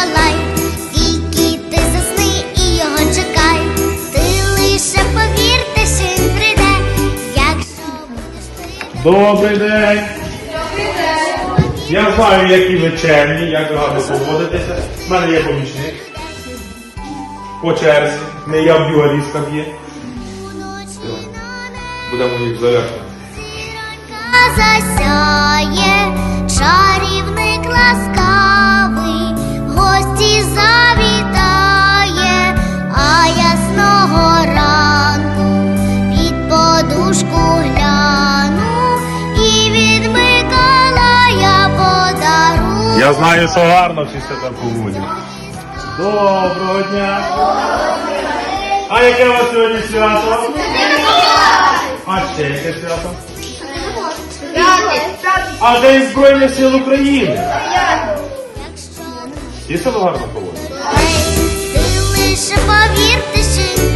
Миколай, тільки ти засни і його чекай. Ти лише повірте, що він прийде, якщо будеш ти Добрий день. Я знаю, які ви чемні, як ви гарно поводитеся. У мене є помічник. По черзі. Не я б'ю, а б'є. небі. Будемо їх заряджати. Зіронька засяє, подушку гляну і від Миколая подарунок. Я знаю, що гарно всі себе поводять. Доброго дня. А яке у вас сьогодні свято? А ще яке свято? А День Збройних сил України. І гарно поводять. ти лише повірте, що